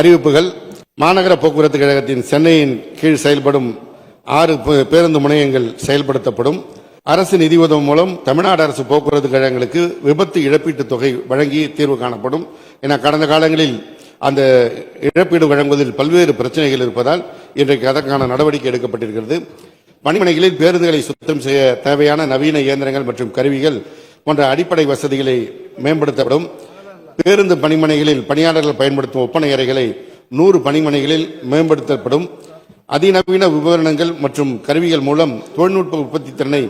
அறிவிப்புகள். மாநகர போக்குவரத்து கழகத்தின் சென்னையின் கீழ் செயல்படும் ஆறு பே- பேருந்து முனையங்கள் செயல்படுத்தப்படும். அரசு நிதி உதவி மூலம் தமிழ்நாடு அரசு போக்குவரத்து கழகங்களுக்கு விபத்து இழப்பீட்டுத் தொகை வழங்கி தீர்வு காணப்படும். என கடந்த காலங்களில் அந்த இழப்பீடு வழங்குவதில் பல்வேறு பிரச்சனைகள் இருப்பதால் இன்றைக்கு அதற்கான நடவடிக்கை எடுக்கப்பட்டிருக்கிறது. பணிமனைகளில் பேருந்துகளை சுத்தம் செய்ய தேவையான நவீன இயந்திரங்கள் மற்றும் கருவிகள் போன்ற அடிப்படை வசதிகளை மேம்படுத்தப்படும். பேருந்து பணிமனைகளில் பணியாளர்கள் பயன்படுத்தும் ஒப்பனை அறைகளை நூறு பணிமனைகளில் மேம்படுத்தப்படும். அதிநவீன உபகரணங்கள் மற்றும் கருவிகள் மூலம் தொழில்நுட்ப உற்பத்தி திறனை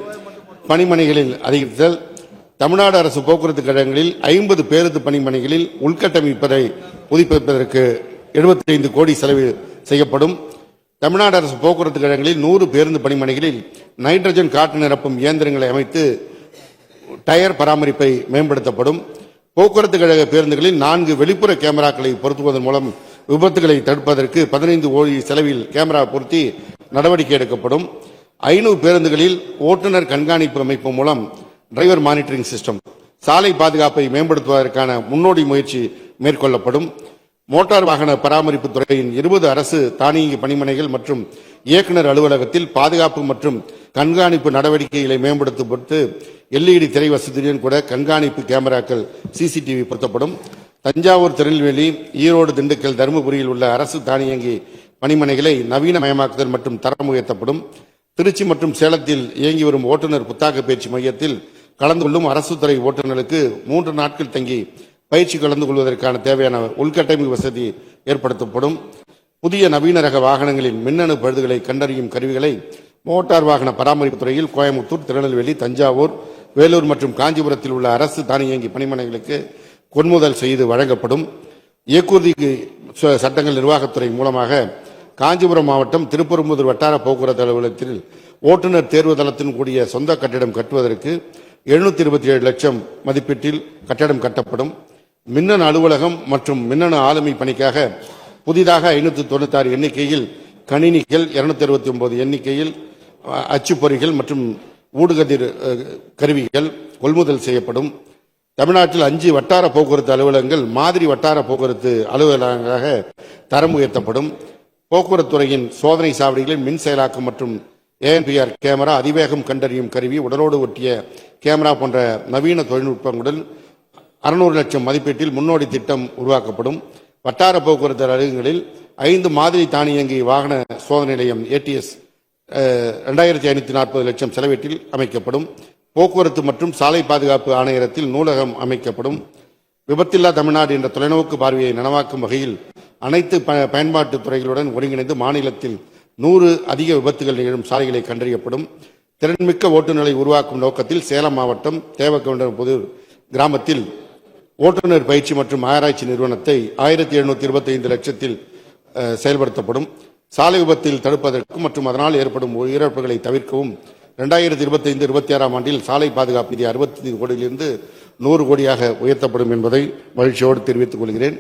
பணிமனைகளில் அதிகரித்தல். தமிழ்நாடு அரசு போக்குவரத்து கழகங்களில் ஐம்பது பேருந்து பணிமனைகளில் உள்கட்டமைப்பதை புதுப்பிப்பதற்கு 75 கோடி செலவு செய்யப்படும். தமிழ்நாடு அரசு போக்குவரத்து கழகங்களில் நூறு பேருந்து பணிமனைகளில் நைட்ரஜன் காற்று நிரப்பும் இயந்திரங்களை அமைத்து டயர் பராமரிப்பை மேம்படுத்தப்படும். போக்குவரத்து கழக பேருந்துகளில் நான்கு வெளிப்புற கேமராக்களை பொருத்துவதன் மூலம் விபத்துகளை தடுப்பதற்கு பதினைந்து ஓடி செலவில் கேமரா பொருத்தி நடவடிக்கை எடுக்கப்படும். ஐநூறு பேருந்துகளில் ஓட்டுநர் கண்காணிப்பு அமைப்பு மூலம் டிரைவர் மானிட்டரிங் சிஸ்டம் சாலை பாதுகாப்பை மேம்படுத்துவதற்கான முன்னோடி முயற்சி மேற்கொள்ளப்படும். மோட்டார் வாகன பராமரிப்பு துறையின் இருபது அரசு தானியங்கி பணிமனைகள் மற்றும் இயக்குனர் அலுவலகத்தில் பாதுகாப்பு மற்றும் கண்காணிப்பு நடவடிக்கைகளை மேம்படுத்தப்பட்டு எல்இடி திரை வசதியுடன் கூட கண்காணிப்பு கேமராக்கள் சிசிடிவி பொருத்தப்படும். தஞ்சாவூர் திருநெல்வேலி ஈரோடு திண்டுக்கல் தருமபுரியில் உள்ள அரசு தானியங்கி பணிமனைகளை நவீனமயமாக்குதல் மற்றும் தரம் உயர்த்தப்படும். திருச்சி மற்றும் சேலத்தில் இயங்கி வரும் ஓட்டுநர் புத்தாக்க பயிற்சி மையத்தில் கலந்து கொள்ளும் அரசு துறை ஓட்டுநர்களுக்கு மூன்று நாட்கள் தங்கி பயிற்சி கலந்து கொள்வதற்கான தேவையான உள்கட்டமைப்பு வசதி ஏற்படுத்தப்படும். புதிய நவீன ரக வாகனங்களின் மின்னணு பழுதுகளை கண்டறியும் கருவிகளை மோட்டார் வாகன பராமரிப்பு துறையில் கோயம்புத்தூர் திருநெல்வேலி தஞ்சாவூர் வேலூர் மற்றும் காஞ்சிபுரத்தில் உள்ள அரசு தானியங்கி பணிமனைகளுக்கு கொள்முதல் செய்து வழங்கப்படும். இயக்குறுதி ச- சட்டங்கள் நிர்வாகத்துறை மூலமாக காஞ்சிபுரம் மாவட்டம் திருப்பெரும்புதூர் வட்டார போக்குவரத்து அலுவலகத்தில் ஓட்டுநர் தேர்வு தளத்தின் கூடிய சொந்த கட்டிடம் கட்டுவதற்கு எழுநூத்தி இருபத்தி ஏழு லட்சம் மதிப்பீட்டில் கட்டடம் கட்டப்படும். மின்னணு அலுவலகம் மற்றும் மின்னணு ஆளுமை பணிக்காக புதிதாக ஐநூற்றி தொண்ணூத்தாறு எண்ணிக்கையில் கணினிகள் இருநூத்தி அறுபத்தி ஒன்பது எண்ணிக்கையில் அச்சுப்பொறிகள் மற்றும் ஊடுகதிர் கருவிகள் கொள்முதல் செய்யப்படும். தமிழ்நாட்டில் அஞ்சு வட்டார போக்குவரத்து அலுவலகங்கள் மாதிரி வட்டார போக்குவரத்து அலுவலகங்களாக தரம் உயர்த்தப்படும். போக்குவரத்து துறையின் சோதனை சாவடிகளில் மின் செயலாக்கம் மற்றும் ஏஎன்பிஆர் கேமரா அதிவேகம் கண்டறியும் கருவி உடலோடு ஒட்டிய கேமரா போன்ற நவீன தொழில்நுட்பங்களுடன் அறுநூறு லட்சம் மதிப்பீட்டில் முன்னோடி திட்டம் உருவாக்கப்படும். வட்டார போக்குவரத்து அலுவலகங்களில் ஐந்து மாதிரி தானியங்கி வாகன சோதனை நிலையம் ஏடிஎஸ் ரெண்டாயிரத்தி ஐநூத்தி நாற்பது லட்சம் செலவீட்டில் அமைக்கப்படும். போக்குவரத்து மற்றும் சாலை பாதுகாப்பு ஆணையரத்தில் நூலகம் அமைக்கப்படும். விபத்தில்லா தமிழ்நாடு என்ற தொலைநோக்கு பார்வையை நனவாக்கும் வகையில் அனைத்து ப- பயன்பாட்டு துறைகளுடன் ஒருங்கிணைந்து மாநிலத்தில் நூறு அதிக விபத்துகள் நிகழும் சாலைகளை கண்டறியப்படும். திறன்மிக்க ஓட்டுநரை உருவாக்கும் நோக்கத்தில் சேலம் மாவட்டம் தேவக்கவுண்டர் கிராமத்தில் ஓட்டுநர் பயிற்சி மற்றும் ஆராய்ச்சி நிறுவனத்தை ஆயிரத்தி எழுநூத்தி இருபத்தி ஐந்து லட்சத்தில் செயல்படுத்தப்படும். சாலை விபத்தில் தடுப்பதற்கும் மற்றும் அதனால் ஏற்படும் உயிரிழப்புகளை தவிர்க்கவும். ரெண்டாயிரத்தி இருபத்தி ஐந்து இருபத்தி ஆறாம் ஆண்டில் சாலை பாதுகாப்பு நிதி அறுபத்தி கோடியிலிருந்து நூறு கோடியாக உயர்த்தப்படும் என்பதை மகிழ்ச்சியோடு தெரிவித்துக் கொள்கிறேன்.